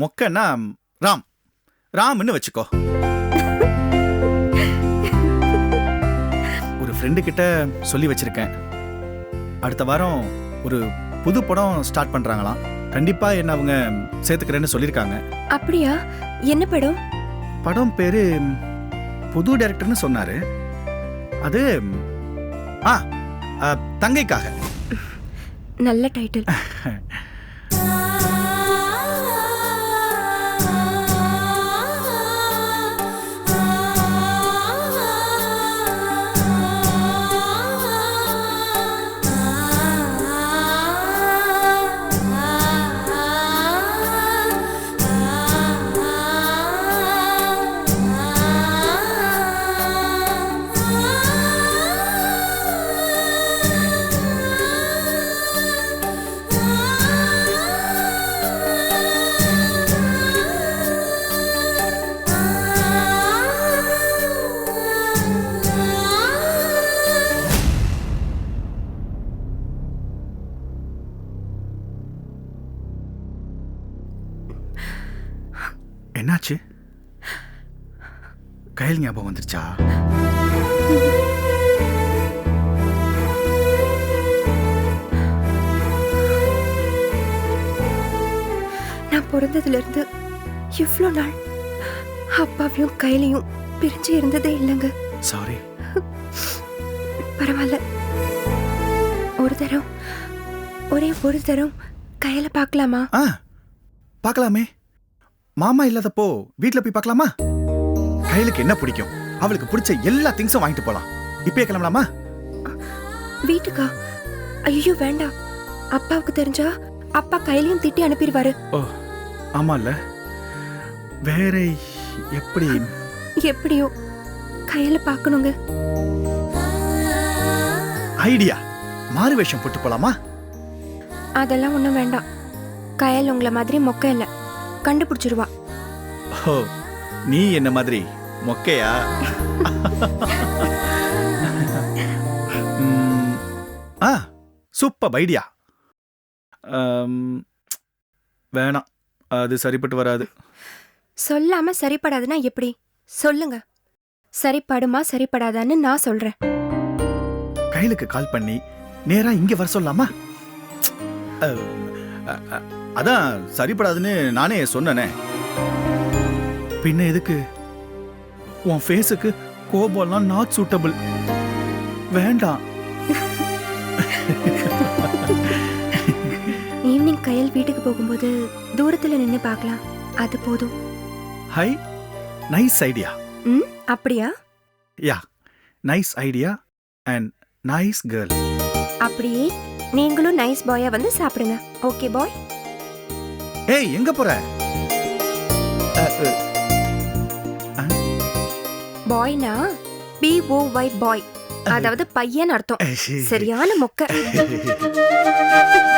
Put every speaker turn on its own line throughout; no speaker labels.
மொக்கன்னா ராம். ராம்னு வச்சுக்கோ. ஒரு ஃப்ரெண்டு கிட்ட சொல்லி வச்சிருக்கேன். அடுத்த வாரம் ஒரு புது படம் ஸ்டார்ட் பண்றாங்களாம். கண்டிப்பா என்ன அவங்க சேர்த்துக்கிறேன்னு சொல்லியிருக்காங்க
அப்படியா? என்ன படம்?
படம் பேரு புது டைரக்டர்னு சொன்னாரு. அது ஆ தங்கைக்காக.
நல்ல டைட்டில்
என்னாச்சு? கையல் ஞாபகம் வந்துருச்சா?
நான் பிறந்ததுல இருந்து இவ்வளோ நாள் அப்பாவையும் கையிலையும் பிரிஞ்சு இருந்ததே இல்லைங்க.
சாரி
பரவாயில்ல. ஒரு தரம் ஒரே ஒரு தரம் கையில பார்க்கலாமா?
ஆ பார்க்கலாமே. மாமா இல்லாதப்போ வீட்ல போய் பார்க்கலாமா? கையலுக்கு என்ன பிடிக்கும்? அவளுக்கு பிடிச்ச எல்லா திங்ஸும் வாங்கிட்டு போலாம். இப்பயே கிளம்பலாமா?
வீட்டுக்கா? ஐயோ வேண்டாம். அப்பாவுக்கு தெரிஞ்சா அப்பா கையிலையும் திட்டி அனுப்பிடுவாரு.
ஓ ஆமால்ல. வேற எப்படி?
எப்படியோ கையில பார்க்கணுங்க.
ஐடியா. மாறு வேஷம் போட்டு போலாமா?
அதெல்லாம் ஒன்றும் வேண்டாம். கயல் உங்களை மாதிரி மொக்க இல்லை. கண்டுபிடிச்சிருவா.
ஓ நீ என்ன மாதிரி? மொக்கையா? ஆ சூப்பர் ஐடியா. வேணாம் அது சரிப்பட்டு வராது.
சொல்லாம சரிப்படாதுன்னா எப்படி? சொல்லுங்க. சரிப்படுமா சரிப்படாதான்னு நான் சொல்றேன்.
கையிலுக்கு கால் பண்ணி நேரா இங்க வர அ- அதான் சரிப்படாதுன்னு நானே சொன்னனே. பின்ன எதுக்கு? உன் ஃபேஸுக்கு கோபம்லாம் நாட் சூட்டபிள் வேண்டாம்.
ஈவினிங் கையல் வீட்டுக்கு போகும்போது தூரத்துல நின்று பார்க்கலாம். அது போதும்.
ஹை நைஸ் ஐடியா
ம் அப்படியா?
Yeah nice idea and nice girl
அப்படியே நீங்களும் நைஸ் பாயா வந்து சாப்பிடுங்க. ஓகே பாய்
ஏய் எங்க போற?
பாய்னா? பி ஓ ஒய் பாய் அதாவது பையன் அர்த்தம். சரியான மொக்க.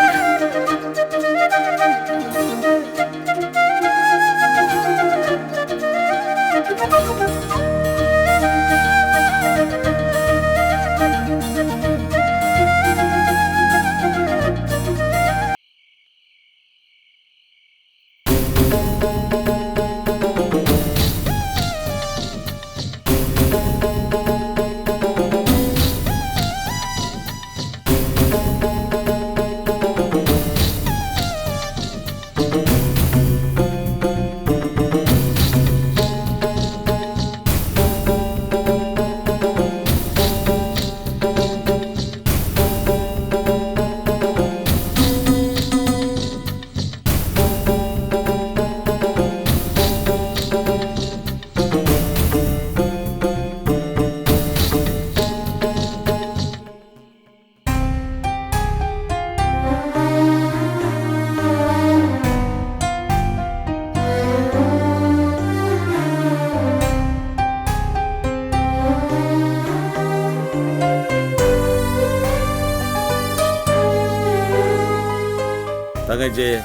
தங்கச்சி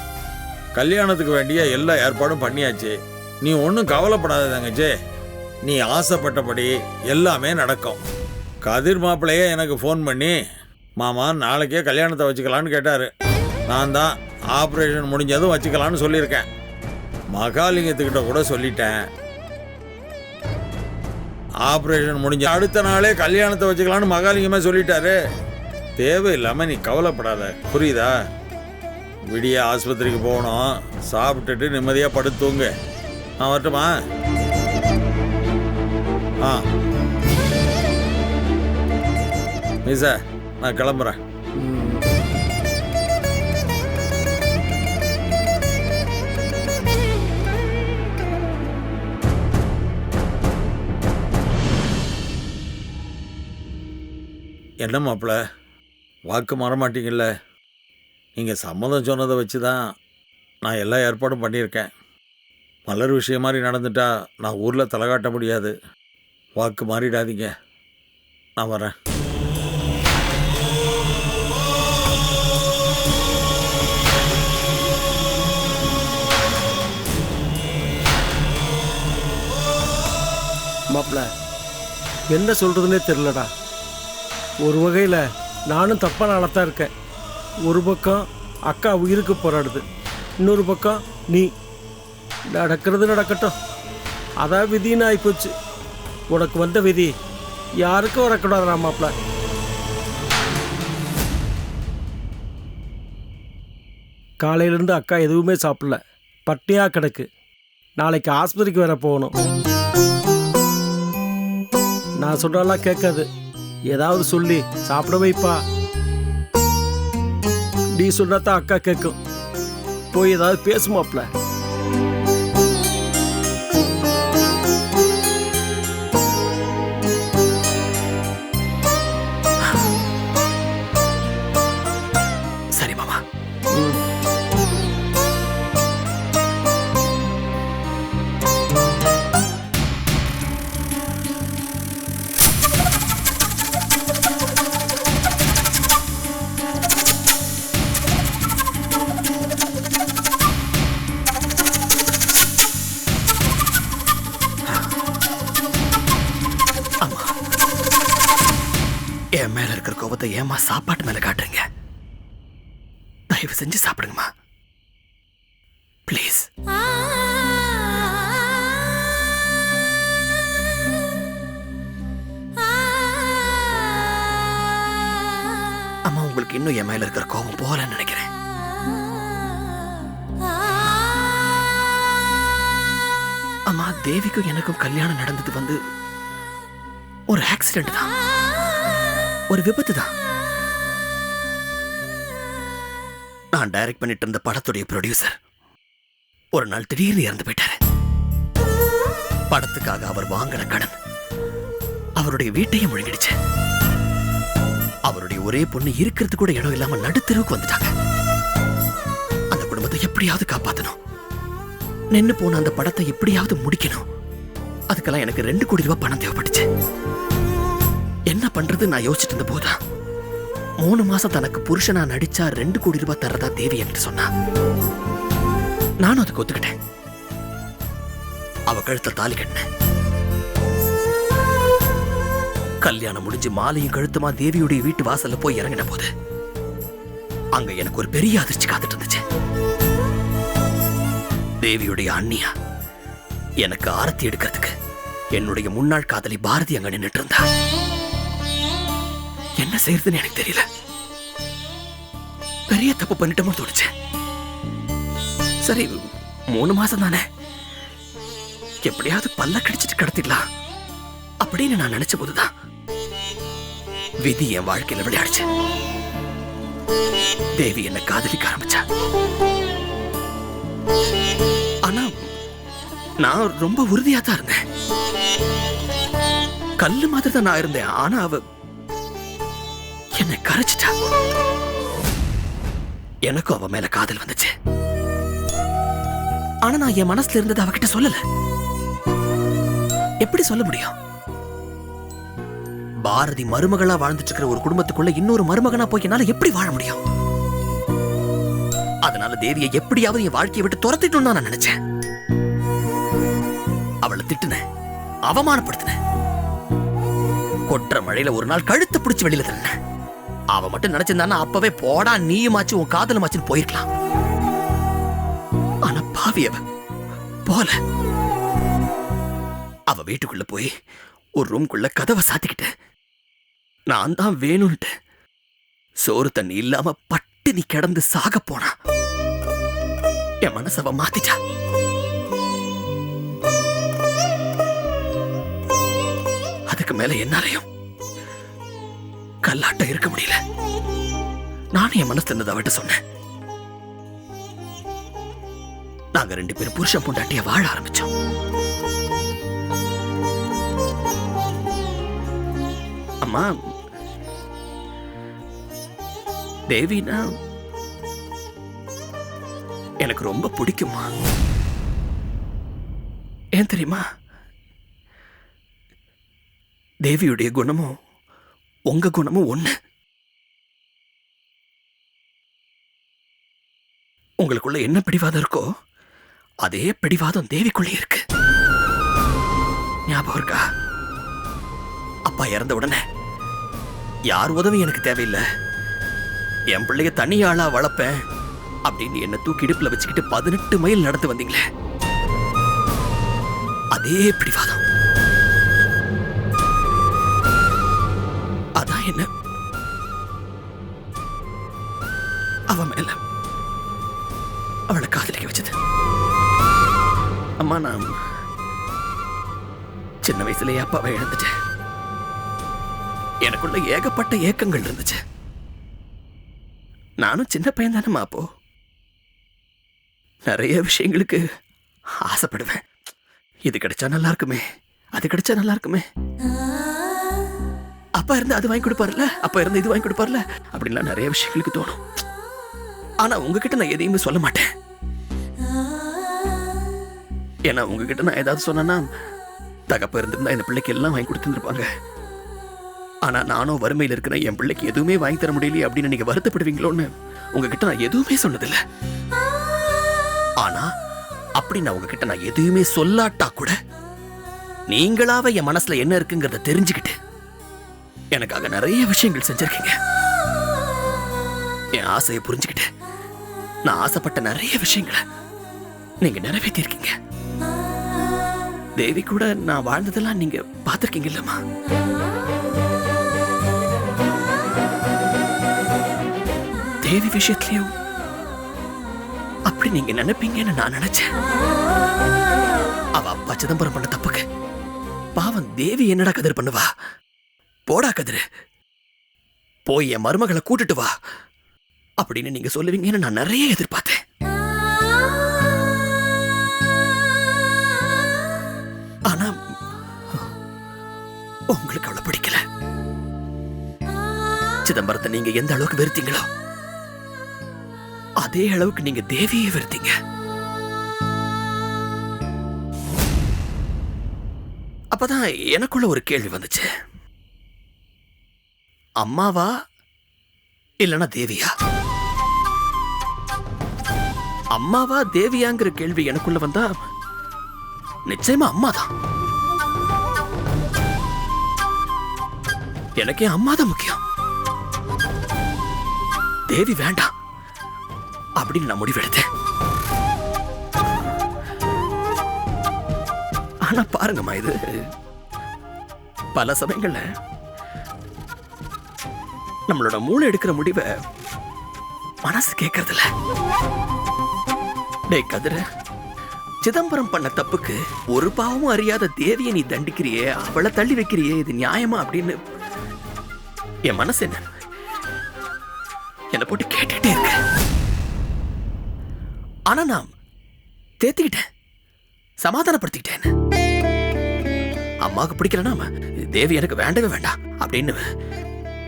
கல்யாணத்துக்கு வேண்டிய எல்லா ஏற்பாடும் பண்ணியாச்சு. நீ ஒன்றும் கவலைப்படாத தங்கச்சி. நீ ஆசைப்பட்டபடி எல்லாமே நடக்கும். கதிர் மாப்பிள்ளையே எனக்கு ஃபோன் பண்ணி மாமா நாளைக்கே கல்யாணத்தை வச்சுக்கலான்னு கேட்டார். நான் தான் ஆப்ரேஷன் முடிஞ்சதும் வச்சுக்கலான்னு சொல்லியிருக்கேன். மகாலிங்கத்துக்கிட்ட கூட சொல்லிட்டேன். ஆப்ரேஷன் முடிஞ்ச அடுத்த நாளே கல்யாணத்தை வச்சுக்கலான்னு மகாலிங்கமே சொல்லிட்டாரு. தேவையில்லாம நீ கவலைப்படாத. புரியுதா? விடிய ஆஸ்பத்திரிக்கு போகணும். சாப்பிட்டுட்டு நிம்மதியாக படுத்து ஆ நான் வரட்டுமா? ஆ. மீசா நான் கிளம்புறேன். என்ன மாப்பிள்ள வாக்கு மாற மாட்டீங்கல்ல? நீங்கள் சம்மதம் சொன்னதை வச்சு தான் நான் எல்லா ஏற்பாடும் பண்ணியிருக்கேன். மலர் விஷயம் மாதிரி நடந்துட்டா நான் ஊரில் தலை காட்ட முடியாது. வாக்கு மாறிடாதீங்க. நான் வரேன்.
மாப்பிள என்ன சொல்கிறதுனே தெரிலடா ஒரு வகையில் நானும் தப்பான ஆளத்தான் இருக்கேன். ஒரு பக்கம் அக்கா உயிருக்கு போராடுது இன்னொரு பக்கம் நீ நடக்கிறது நடக்கட்டும். அதான் விதின்னு ஆகிப்போச்சு உனக்கு வந்த விதி யாருக்கும் வரக்கூடாது மாப்பிள. காலையிலேருந்து அக்கா எதுவுமே சாப்பிடல. பட்டியாக கிடக்கு. நாளைக்கு ஆஸ்பத்திரிக்கு வேற போகணும். நான் சொல்றதெல்லாம் கேட்காது. ஏதாவது சொல்லி சாப்பிட வைப்பா. நீ சொன்னாதான் அக்கா கேட்கும் போய் ஏதாவது பேசுமாப்ல.
மேல இருக்கிற கோபத்தை ஏமா சாப்பாட்டு மேல காட்டுறீங்க? தயவு செஞ்சு சாப்பிடுங்கம்மா. ப்ளீஸ் அம்மா உங்களுக்கு இன்னும் என் மேல இருக்கிற கோபம் போகலன்னு நினைக்கிறேன். அம்மா தேவிக்கும் எனக்கும் கல்யாணம் நடந்தது வந்து ஒரு ஆக்சிடென்ட் தான். ஒரு விபத்து தான் நான் டைரக்ட் பண்ணிட்டு இருந்த படத்துடைய ப்ரொடியூசர் ஒரு நாள் திடீர்னு இறந்து போயிட்டாரு. படத்துக்காக அவர் வாங்கின கடன் அவருடைய வீட்டையும் முழுங்கிடுச்சு. அவருடைய ஒரே பொண்ணு இருக்கிறது கூட இடம் இல்லாம நடுத்தருவுக்கு வந்துட்டாங்க. அந்த குடும்பத்தை எப்படியாவது காப்பாத்தணும். நின்று போன அந்த படத்தை எப்படியாவது முடிக்கணும். அதுக்கெல்லாம் எனக்கு ரெண்டு கோடி ரூபாய் பணம் தேவைப்பட்டுச்சு. என்ன பண்றது நான் யோசிச்சுட்டு இருந்த போதா? மூணு மாசம் தனக்கு புருஷனா நடிச்சா ரெண்டு கோடி ரூபாய் தரதா தேவி என்கிட்ட சொன்னா. நானும் அதுக்கு ஒத்துக்கிட்டேன். அவ கழுத்த தாலி கட்டினேன். கல்யாணம் முடிஞ்சு மாலையும் கழுத்துமா தேவியுடைய வீட்டு வாசல்ல போய் இறங்கின போது அங்க எனக்கு ஒரு பெரிய அதிர்ச்சி காத்துட்டு இருந்துச்சு. தேவியுடைய அண்ணியா எனக்கு ஆரத்தி எடுக்கிறதுக்கு என்னுடைய முன்னாள் காதலி பாரதி அங்க நின்னுட்டு இருந்தா. என்ன செய்யறதுன்னு எனக்கு தெரியல. பெரிய தப்பு பண்ணிட்டோம்னு தோணுச்சு. சரி மூணு மாசம் தானே. எப்படியாவது பல்ல கடிச்சிட்டு கடத்திடலாம். அப்படின்னு நான் நினைச்ச போதுதான் விதி என் வாழ்க்கையில விளையாடுச்சு. தேவி என்ன காதலிக்க ஆரம்பிச்சா. ஆனா நான் ரொம்ப உறுதியா தான் இருந்தேன். கல்லு மாதிரி தான் நான் இருந்தேன். ஆனா அவ என்னை கரைச்சிட்டா? எனக்கும் அவ மேல காதல் வந்துச்சு. ஆனா நான் என் மனசுல இருந்தது அவகிட்ட சொல்லல. எப்படி சொல்ல முடியும்? பாரதி மருமகளா வாழ்ந்துட்டு இருக்கிற ஒரு குடும்பத்துக்குள்ள இன்னொரு மருமகனா போய் என்னால எப்படி வாழ முடியும்? அதனால தேவியை எப்படியாவது என் வாழ்க்கையை விட்டு துரத்திட்டோம்னு தான் நான் நினைச்சேன். அவளை திட்டுனேன் அவமானப்படுத்தினேன். கொற்ற மழையில ஒரு நாள் கழுத்தை பிடிச்சு வெளியில தள்ளினேன். அவ மட்டும் நினைச்சிருந்தானா அப்பவே போடா நீயுமாச்சு உன் காதலுமாச்சுன்னு போயிருக்கலாம். ஆனா பாவி அவ போல. அவ வீட்டுக்குள்ள போய் ஒரு ரூம்குள்ள கதவை சாத்திக்கிட்டு நான் தான் வேணும்ட்டு சோறு தண்ணி இல்லாம பட்டினி கிடந்து சாக போனா. என் மனசவ அவ மாத்திட்டா அதுக்கு மேல என்னாலையும் கல்லாட்டம் இருக்க முடியல. நானும் என் மனசு இருந்ததை அவட்ட சொன்னேன். நாங்க ரெண்டு பேரும் புருஷன் பொண்டாட்டிய வாழ ஆரம்பிச்சோம். அம்மா தேவினா எனக்கு ரொம்ப பிடிக்குமா ஏன் தெரியுமா? தேவியுடைய குணமும் உங்க குணமும் ஒண்ணு. உங்களுக்குள்ள என்ன பிடிவாதம் இருக்கோ அதே பிடிவாதம் தேவிக்குள்ளே இருக்கு. ஞாபகம் இருக்கா? அப்பா இறந்த உடனே யார் உதவி எனக்கு தேவையில்லை? என் பிள்ளைய தனி ஆளா வளர்ப்பேன் அப்படின்னு என்ன தூக்கி இடுப்புல வச்சுக்கிட்டு பதினெட்டு மைல் நடந்து வந்தீங்களே. அதே பிடிவாதம். என்ன? அவ மேல அவளை காதலிக்க வச்சது. அம்மா நான் சின்ன வயசுலயே அப்பாவை இழந்துட்டேன். எனக்குள்ள ஏகப்பட்ட ஏக்கங்கள் இருந்துச்சு. நானும் சின்ன பையன் தானேம்மா அப்போ. நிறைய விஷயங்களுக்கு ஆசைப்படுவேன். இது கிடைச்சா நல்லா இருக்குமே. அது கிடைச்சா நல்லா இருக்குமே. அப்பா இருந்து அது வாங்கி கொடுப்பார்ல அப்பா இருந்து இது வாங்கி கொடுப்பார்ல அப்படின்லாம் நிறைய விஷயங்களுக்கு தோணும். ஆனா உங்ககிட்ட நான் எதையுமே சொல்ல மாட்டேன். ஏன்னா உங்ககிட்ட நான் ஏதாவது சொன்னேன்னா தகப்ப இருந்திருந்தா இந்த பிள்ளைக்கு எல்லாம் வாங்கி கொடுத்துருப்பாங்க ஆனா நானும் வறுமையில் இருக்கிற என் பிள்ளைக்கு எதுவுமே வாங்கி தர முடியலையே அப்படின்னு நீங்க வருத்தப்படுவீங்களோன்னு உங்ககிட்ட நான் எதுவுமே சொன்னதில்ல. ஆனா அப்படி நான் உங்ககிட்ட நான் எதுவுமே சொல்லாட்டா கூட நீங்களாவே என் மனசுல என்ன இருக்குங்கிறத தெரிஞ்சுக்கிட்டு எனக்காக நிறைய விஷயங்கள் செஞ்சிருக்கீங்க. என் ஆசையை புரிஞ்சுக்கிட்டு நான் ஆசைப்பட்ட நிறைய விஷயங்களை நீங்க நிறைவேற்றிருக்கீங்க. தேவி கூட நான் வாழ்ந்ததெல்லாம் நீங்க பார்த்திருக்கீங்க இல்லம்மா? தேவி விஷயத்திலையும் அப்படி நீங்க நினைப்பீங்கன்னு நான் நினைச்சேன். அவ அப்பா சிதம்பரம் பண்ண தப்புக்கு பாவம் தேவி என்னடா கதிர் பண்ணுவா? போடா கதிரு. போய் என் மருமகளை கூட்டிட்டு வா. அப்படின்னு நீங்க சொல்லுவீங்கன்னு நான் நிறைய எதிர்பார்த்தேன். ஆனா உங்களுக்கு அவ்வளவு பிடிக்கல. சிதம்பரத்தை நீங்க எந்த அளவுக்கு வெறுத்தீங்களோ அதே அளவுக்கு நீங்க தேவியை வெறுத்தீங்க. அப்பதான் எனக்குள்ள ஒரு கேள்வி வந்துச்சு. அம்மாவா? இல்லனா தேவியா? அம்மாவா தேவியாங்கிற கேள்வி எனக்குள்ள வந்தா நிச்சயமா அம்மாதான். எனக்கே அம்மாதான் முக்கியம். தேவி வேண்டாம் அப்படின்னு நான் முடிவெடுத்தேன். ஆனா பாருங்கம்மா இது பல சமயங்கள்ல நம்மளோட மூளை எடுக்கிற முடிவை மனசு கேட்கறதில்ல டேய் கதிர சிதம்பரம் பண்ண தப்புக்கு ஒரு பாவமும் அறியாத தேவியை நீ தண்டிக்கிறியே அவளை தள்ளி வைக்கிறியே இது நியாயமா அப்படின்னு என் மனசு என்ன? என்னை போட்டு கேட்டுட்டே இருக்க. ஆனா நான் தேத்திக்கிட்டேன். சமாதானப்படுத்திக்கிட்டேன். அம்மாவுக்கு பிடிக்கலனா தேவி எனக்கு வேண்டவே வேண்டாம் அப்படின்னு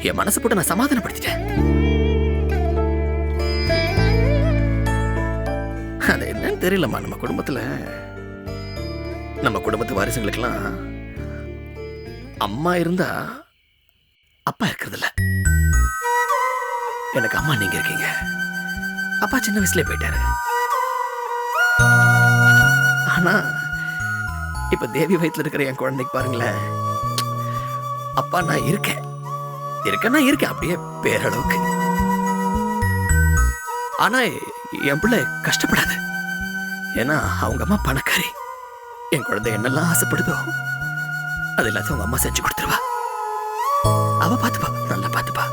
என் மனசு போட்டு நான் சமாதானப்படுத்திட்டேன். அது என்னன்னு தெரியலம்மா நம்ம குடும்பத்துல. நம்ம குடும்பத்து வாரிசுங்களுக்கெல்லாம் அம்மா இருந்தா அப்பா இருக்கிறதில்ல. எனக்கு அம்மா நீங்க இருக்கீங்க. அப்பா சின்ன வயசுல போயிட்டாரு. ஆனா இப்ப தேவி வயித்துல இருக்கிற என் குழந்தைக்கு பாருங்களேன் அப்பா நான் இருக்கேன். இருக்கேன்னா இருக்கேன் அப்படியே பேரளவுக்கு. ஆனா என் பிள்ளை கஷ்டப்படாது. ஏன்னா அவங்க அம்மா பணக்காரி. என் குழந்தை என்னெல்லாம் ஆசைப்படுதோ அது எல்லாத்தையும் உங்க அம்மா செஞ்சு கொடுத்துருவா. அவ பார்த்துப்பா நல்லா பார்த்துப்பா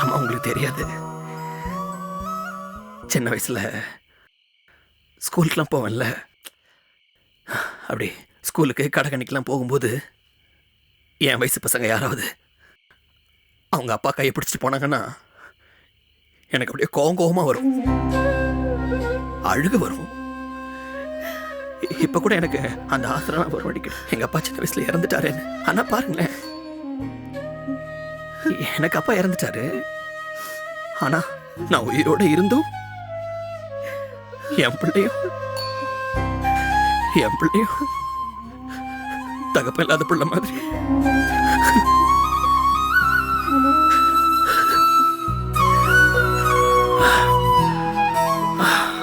அம்மா உங்களுக்கு தெரியாது. சின்ன வயசுல ஸ்கூலுக்குலாம் போவேன்ல. அப்படி ஸ்கூலுக்கு கடைக்கணிக்கெலாம் போகும்போது என் வயசு பசங்க யாராவது? அவங்க அப்பா கையை பிடிச்சிட்டு போனாங்கன்னா எனக்கு அப்படியே கோவம் கோவமாக வரும். அழுக வரும். இப்போ கூட எனக்கு அந்த ஆசிரம் வரும் அடிக்கடி. எங்க அப்பா சின்ன வயசுல இறந்துட்டாருன்னு. ஆனால் பாருங்களேன். எனக்கு அப்பா இறந்துட்டாரு. ஆனா நான் உயிரோட இருந்தும் என் பிள்ளையும் என் பிள்ளையும் தகப்ப இல்லாத பிள்ளை மாதிரி.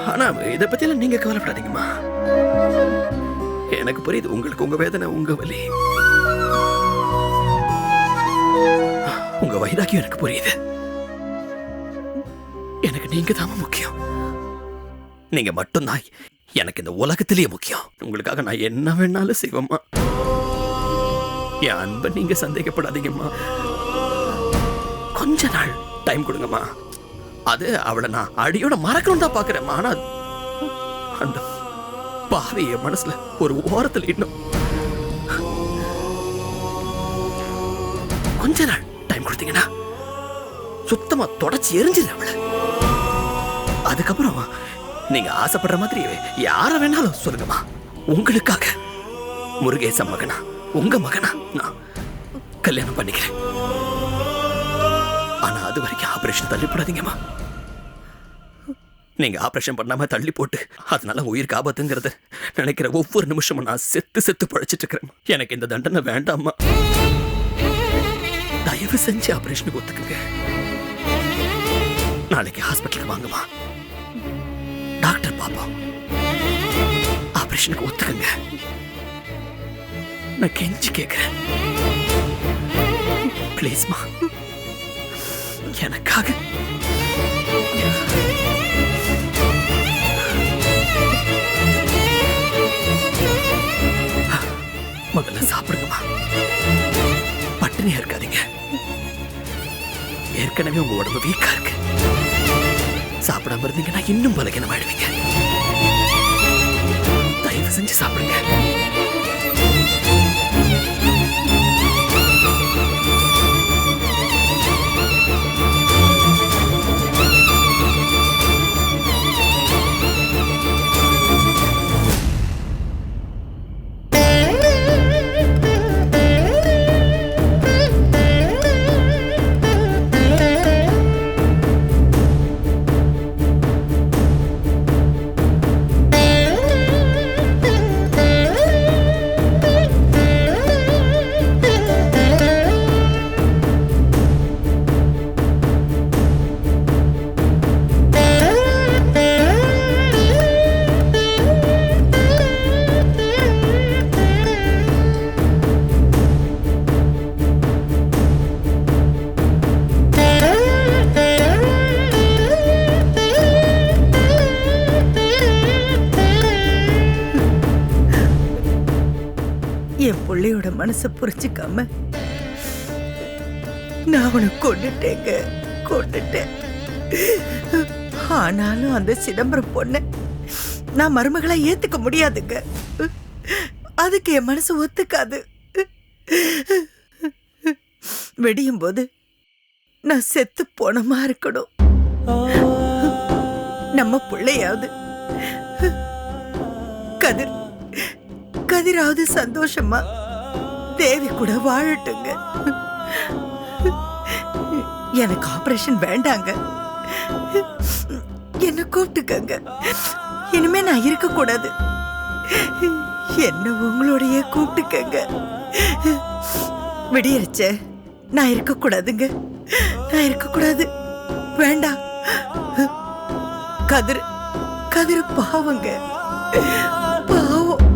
ஆனா இதை பத்தியெல்லாம் நீங்க கவலைப்படாதீங்கம்மா. எனக்கு புரியுது உங்களுக்கு உங்க வேதனை உங்க வலி. உங்க வைராக்கியம் எனக்கு புரியுது. எனக்கு நீங்க தாம முக்கியம். நீங்க மட்டும்தான் எனக்கு இந்த உலகத்திலேயே முக்கியம். உங்களுக்காக நான் என்ன வேணாலும் செய்வேம்மா. என் அன்பை நீங்க சந்தேகப்படாதீங்கம்மா. கொஞ்ச நாள் டைம் கொடுங்கம்மா. அது அவளை நான் அடியோட மறக்கணும் தான் பாக்குறேன் ஆனா அந்த பாவி என் மனசுல ஒரு ஓரத்துல இன்னும் கொஞ்ச நாள் டைம் கொடுத்தீங்கன்னா சுத்தமா தொடச்சி எரிஞ்சிடு அவளை. அதுக்கப்புறம் நீங்க ஆசைப்படுற மாதிரி யார வேணாலும் சொல்லுங்கம்மா. உங்களுக்காக முருகேச மகனா. உங்க மகனா? நான் கல்யாணம் பண்ணிக்கிறேன். ஆனா அது வரைக்கும் ஆபரேஷன் தள்ளி போடாதீங்கம்மா நீங்க ஆபரேஷன் பண்ணாம தள்ளி போட்டு அதனால உயிருக்கு ஆபத்துங்கிறத நினைக்கிற ஒவ்வொரு நிமிஷமும் நான் செத்து செத்து பழைச்சிட்டு இருக்கிறேன். எனக்கு இந்த தண்டனை வேண்டாம்மா. தயவு செஞ்சு ஆபரேஷனுக்கு ஒத்துக்குங்க. நாளைக்கு ஹாஸ்பிட்டலுக்கு வாங்கம்மா. டாக்டர் பாப்பா ஆபரேஷனுக்கு ஒத்துக்குங்க. நான் கெஞ்சி கேட்கிறேன் ப்ளீஸ்மா எனக்காக. முதல்ல சாப்பிடுங்கம்மா. பட்டினியா இருக்காதீங்க. ஏற்கனவே உங்க உடம்பு வீக்கா இருக்கு. சாப்பிடாம இருந்தீங்கன்னா இன்னும் பலகீனமாயிடுவீங்க. தயவு செஞ்சு சாப்பிடுங்க.
மனசை புரிஞ்சுக்காம நான் அவனை கொண்டுட்டேங்க கொண்டுட்டேன். ஆனாலும் அந்த சிதம்பரம் பொண்ணை நான் மருமகளா ஏத்துக்க முடியாதுங்க. அதுக்கு என் மனசு ஒத்துக்காது. வெடியும் போது நான் செத்து போனமா இருக்கணும். நம்ம பிள்ளையாவது கதிர் கதிராவது சந்தோஷமா தேவி கூட வாழட்டுங்க. எனக்கு ஆபரேஷன் வேண்டாங்க. என்ன கூப்பிட்டுக்கங்க. இனிமே நான் இருக்க கூடாது என்ன உங்களுடைய கூப்பிட்டுக்கங்க. விடியரிச்ச நான் இருக்க கூடாதுங்க நான் இருக்க கூடாது வேண்டாம். கதிர் கதிர் பாவங்க. பாவம்.